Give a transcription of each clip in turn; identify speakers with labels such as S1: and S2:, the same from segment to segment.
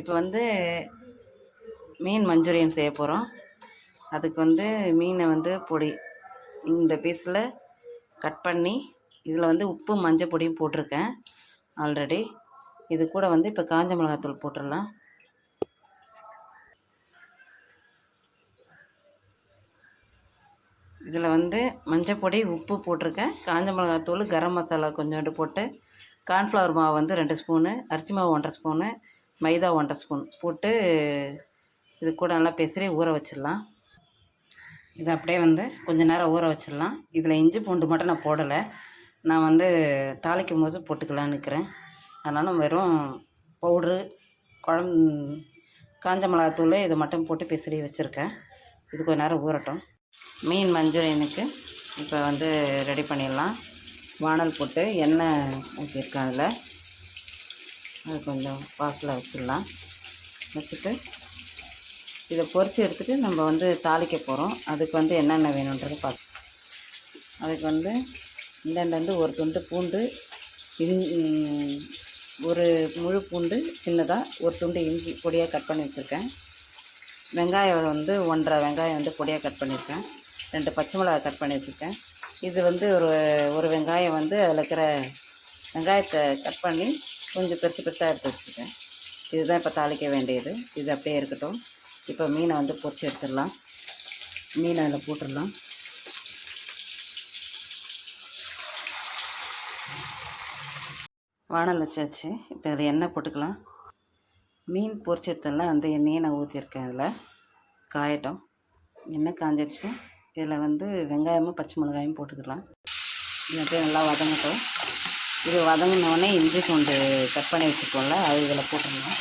S1: இப்போ வந்து மீன் மஞ்சூரியன் செய்ய போகிறோம் அதுக்கு வந்து மீனை வந்து பொடி இந்த பீஸில் கட் பண்ணி இதில் வந்து உப்பு மஞ்சள் பொடியும் போட்டிருக்கேன் ஆல்ரெடி இது கூட வந்து இப்போ காஞ்ச மிளகாத்தூள் போட்டுடலாம். இதில் வந்து மஞ்சள் பொடி உப்பு போட்டிருக்கேன். காஞ்ச மிளகாத்தூள் கரம் மசாலா கொஞ்சோண்டு போட்டு கார்ன்ஃப்ளவர் மாவு வந்து ரெண்டு ஸ்பூனு அரிசி மாவு ஒன்றரை ஸ்பூனு மைதா ஒன்றரை ஸ்பூன் போட்டு இது கூட நல்லா பெசரி ஊற வச்சிடலாம். இது அப்படியே வந்து கொஞ்ச நேரம் ஊற வச்சிடலாம். இதில் இஞ்சி பூண்டு மட்டும் நான் போடலை. நான் வந்து தாளிக்கும் போது போட்டுக்கலான்னு இருக்கிறேன் அதனால் வெறும் பவுட்ரு குழம் காஞ்ச மிளகாத்தூள் இதை மட்டும் போட்டு பெசரி வச்சுருக்கேன். இது கொஞ்ச நேரம் ஊறட்டும். மீன் மஞ்சூரியனுக்கு இப்போ வந்து ரெடி பண்ணிடலாம். வானல் போட்டு எண்ணெய் ஊற்றிருக்கேன் அதில். அது கொஞ்சம் பாசில் வச்சிடலாம். வச்சுட்டு இதை பொரித்து எடுத்துகிட்டு நம்ம வந்து தாளிக்க போகிறோம் அதுக்கு வந்து என்னென்ன வேணுன்றதை பார்த்து. அதுக்கு வந்து இந்தாண்ட ஒரு துண்டு பூண்டு இஞ் ஒரு முழு பூண்டு சின்னதாக ஒரு துண்டு இஞ்சி பொடியாக கட் பண்ணி வச்சுருக்கேன். வெங்காயம் வந்து ஒன்றரை வெங்காயம் வந்து பொடியாக கட் பண்ணியிருக்கேன். ரெண்டு பச்சை மிளகாய் கட் பண்ணி வச்சுருக்கேன். இது வந்து ஒரு ஒரு வெங்காயம் வந்து அதில் இருக்கிற வெங்காயத்தை கட் பண்ணி கொஞ்சம் பெருசு பெருசாக எடுத்து வச்சுருக்கேன். இதுதான் இப்போ தாளிக்க வேண்டியது. இது அப்படியே இருக்கட்டும். இப்போ மீனை வந்து பொறிச்சு எடுத்துடலாம். மீனை அதில் போட்டுடலாம். வானல் வச்சாச்சு. இப்போ அதில் எண்ணெய் போட்டுக்கலாம். மீன் பொரிச்சு எடுத்தோம்ல அந்த எண்ணெயை நான் ஊற்றிருக்கேன் அதில் காயட்டும். எண்ணெய் காஞ்சிடுச்சு இதில் வந்து வெங்காயமும் பச்சை மிளகாயும் போட்டுக்கலாம். இது அப்படியே நல்லா வதங்கட்டும். இது வதங்கினோடனே இஞ்சி பூண்டு கட் பண்ணி வச்சுருக்கோம்ல அது இதில் போட்டுடலாம்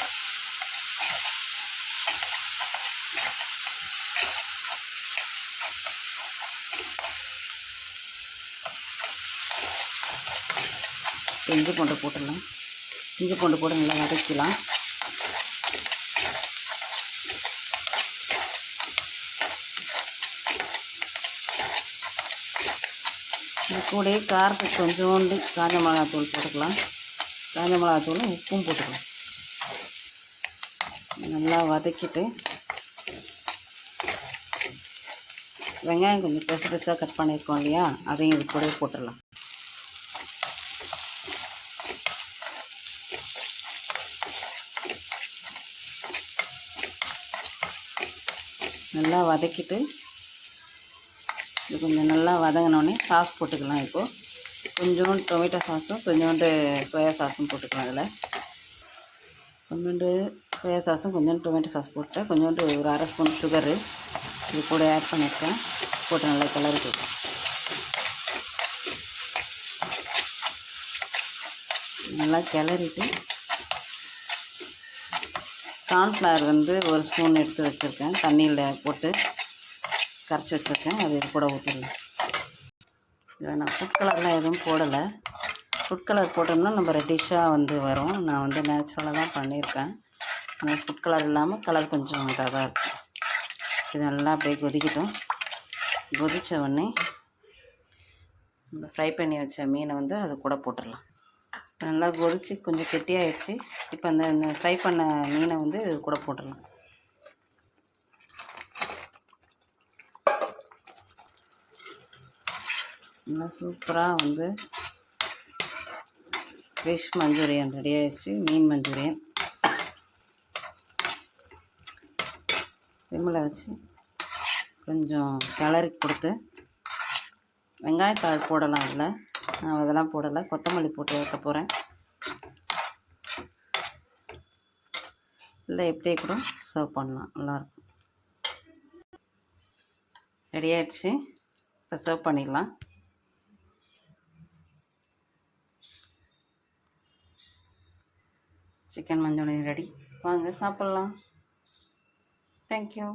S1: இஞ்சி பூண்டு போட்டுடலாம் இஞ்சி பூண்டு போட்டு நல்லா வதக்கலாம் இது கூடயே காரத்துக்கு கொஞ்சோண்டு காஞ்ச மிளகாத்தூள் போட்டுக்கலாம். காஞ்ச மிளகாத்தூளும் உப்பும் போட்டுக்கலாம். நல்லா வதக்கிட்டு வெங்காயம் கொஞ்சம் பெருசு பெருசாக கட் பண்ணியிருக்கோம் இல்லையா? அதையும் இது கூடயே போட்டுடலாம். நல்லா வதக்கிட்டு இது கொஞ்சம் நல்லா வதங்கினோடனே சாஸ் போட்டுக்கலாம் இப்போது கொஞ்சோண்டு டொமேட்டோ சாஸும் கொஞ்சோண்டு சோயா சாஸும் போட்டுக்கலாம் அதில் கொஞ்சோண்டு சோயா சாஸும் கொஞ்சோண்டு டொமேட்டோ சாஸ் போட்டேன் கொஞ்சோண்டு ஒரு அரை ஸ்பூன் சுகரு இது கூட ஆட் பண்ணியிருக்கேன். போட்டு நல்லா கிளறி போட்டேன் நல்லா கிளறிட்டு கார்ன்ஃப்ளவர் வந்து ஒரு ஸ்பூன் எடுத்து வச்சுருக்கேன். தண்ணியில் போட்டு. கரைச்சி வச்சுருக்கேன். அது இது கூட ஊற்றிடலாம் இதில் நான் ஃபுட் கலர்லாம் எதுவும் போடலை. ஃபுட் கலர் போட்டோம்னா நம்ம ரெட்டிஷாக வந்து வரும். நான் வந்து நேச்சுரலாக தான் பண்ணியிருக்கேன். ஆனால் ஃபுட் கலர் இல்லாமல் கலர் கொஞ்சம் இதாக தான் இருக்கும் இது நல்லா அப்படியே கொதிக்கட்டும். கொதித்த உடனே நம்ம ஃப்ரை பண்ணி வச்ச மீனை வந்து அது கூட போட்டுடலாம். நல்லா கொதித்து கொஞ்சம் கெட்டியாகிடுச்சு இப்போ அந்த இந்த ஃப்ரை பண்ண மீனை வந்து இது கூட போட்டுடலாம். நல்லா சூப்பராக வந்து ஃபிஷ் மஞ்சூரியன் ரெடி ஆயிடுச்சு மீன் மஞ்சூரியன். சிம்மில் வச்சு கொஞ்சம் கிளறி கொடுத்து வெங்காயத்தாள் போடலாம் அதில் நான் அதெல்லாம் போடலை. கொத்தமல்லி போட்டு வைக்க போகிறேன். இல்லை எப்படியே கூட சர்வ் பண்ணலாம். நல்லாயிருக்கும். ரெடி ஆயிடுச்சு. இப்போ சர்வ் பண்ணிடலாம். சிக்கன் மஞ்சள் ரெடி. வாங்க சாப்பிட்லாம். தேங்க்யூ